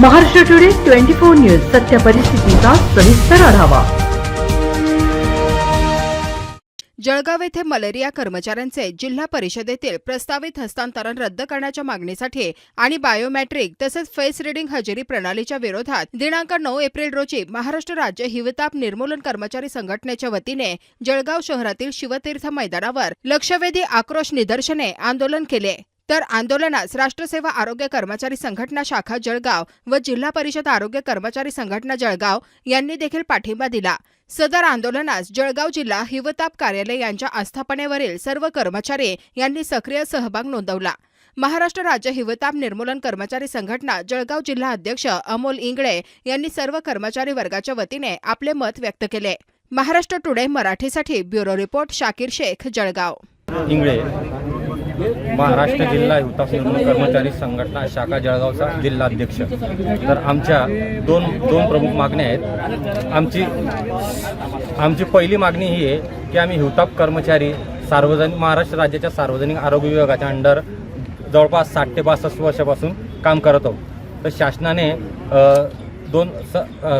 Maharashtra today twenty four news सत्य परिस्थितीचा सविस्तर आढावा. जळगाव येथे मलेरिया कर्मचाऱ्यांचे जिल्हा परिषदेतील प्रस्तावित हस्तांतरण रद्द करण्याच्या मागणीसाठी आणि बायोमॅट्रिक तसेच फेस रिडिंग हजेरी प्रणालीच्या विरोधात दिनांक नऊ एप्रिल रोजी महाराष्ट्र राज्य हिवताप निर्मूलन कर्मचारी संघटनेच्या वतीने जळगाव शहरातील शिवतीर्थ मैदानावर लक्षवेधी आक्रोश निदर्शने आंदोलन केले. तर आंदोलनास राष्ट्रसेवा आरोग्य कर्मचारी संघटना शाखा जळगाव व जिल्हा परिषद आरोग्य कर्मचारी संघटना जळगाव यांनी देखील पाठिंबा दिला. सदर आंदोलनास जळगाव जिल्हा हिवताप कार्यालय यांच्या आस्थापनेवरील सर्व कर्मचारी यांनी सक्रिय सहभाग नोंदवला. महाराष्ट्र राज्य हिवताप निर्मूलन कर्मचारी संघटना जळगाव जिल्हा अध्यक्ष अमोल इंगळे यांनी सर्व कर्मचारी वर्गाच्या वतीने आपले मत व्यक्त केले. महाराष्ट्र टुडे मराठीसाठी ब्युरो रिपोर्ट शाकीर शेख जळगाव. इंगळे. महाराष्ट्र जिल्हा हुतात्मा निर्मूलन कर्मचारी संघटना शाखा जळगावचा जिल्हाध्यक्ष. तर आमच्या दोन दोन प्रमुख मागण्या आहेत. आमची आमची पहिली मागणी ही आहे की आम्ही हिवताप कर्मचारी सार्वजनिक महाराष्ट्र राज्याच्या सार्वजनिक आरोग्य विभागाच्या अंडर जवळपास साठ ते बासष्ट वर्षापासून काम करत आहोत. तर शासनाने दोन स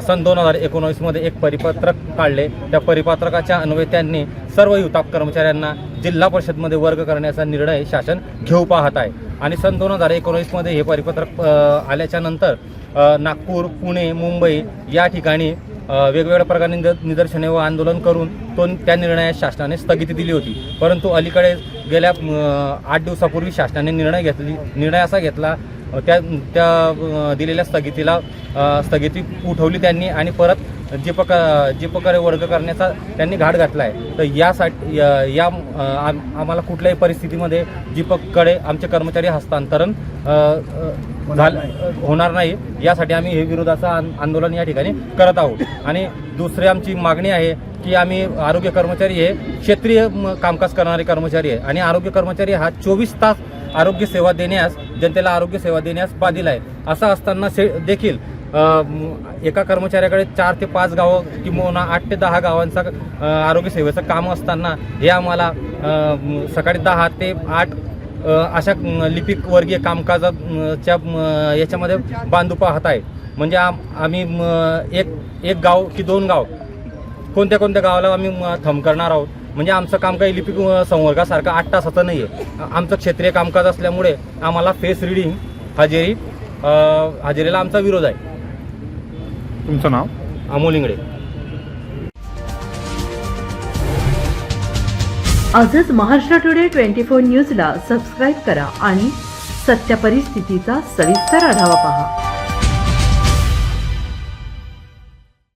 सन दोन हजार एकोणवीसमध्ये एक परिपत्रक काढले. त्या परिपत्रकाच्या अन्वये त्यांनी सर्व युताप कर्मचाऱ्यांना जिल्हा परिषदमध्ये वर्ग करण्याचा निर्णय शासन घेऊ पाहत आहे. आणि सन दोन हजार एकोणवीसमध्ये हे परिपत्रक आल्याच्यानंतर आल्याच्यानंतर नागपूर पुणे मुंबई या ठिकाणी वेगवेगळ्या प्रकारे निद- निदर्शने व आंदोलन करून तो त्या निर्णयास शासनाने स्थगिती दिली होती. परंतु अलीकडे गेल्या आठ दिवसापूर्वी शासनाने निर्णय घेतली निर्णय असा घेतला त्या त्या दिलेल्या स्थगितीला स्थगिती उठवली त्यांनी आणि परत जे प्रकार जे प्रकारे वर्ग करण्याचा त्यांनी घाट घातला आहे. तर यासाठी या या, आम- आम्हाला कुठल्याही परिस्थितीमध्ये जीपककडे आमचे कर्मचारी हस्तांतरण होणार नाही. यासाठी आम्ही हे विरोधाचं आंदोलन या ठिकाणी करत आहोत. आणि दुसरी आमची मागणी आहे की आम्ही आरोग्य कर्मचारी हे क्षेत्रीय कामकाज करणारे कर्मचारी आहे. आणि आरोग्य कर्मचारी हा चोवीस तास आरोग्य सेवा देण्यास जनतेला आरोग्य सेवा देण्यास बाधिल आहे असं असताना से देखील एका कर्मचाऱ्याकडे चार ते पाच गावं किंवा आठ ते दहा गावांचा आरोग्य सेवेचं काम असताना हे आम्हाला सकाळी दहा ते आठ अशा लिपिक वर्गीय कामकाजाच्या याच्यामध्ये बांधू पाहत आहे म्हणजे आम आम्ही म, एक एक गाव की दोन गाव कोणत्या कोणत्या गावाला आम्ही म, करणार आहोत? म्हणजे आमचं काम काही लिपिक संवर्गासारखं आठ तासाचं नाही आहे आमचं क्षेत्रीय कामकाज असल्यामुळे आम्हाला फेस रिडिंग हजेरी हजेरीला आमचा विरोध आहे. तुमचं नाव? अमोल इंगडे आजच महाराष्ट्र टुडे ट्वेंटी फोर न्यूजला सबस्क्राईब करा आणि सत्य परिस्थितीचा सविस्तर आढावा पहा.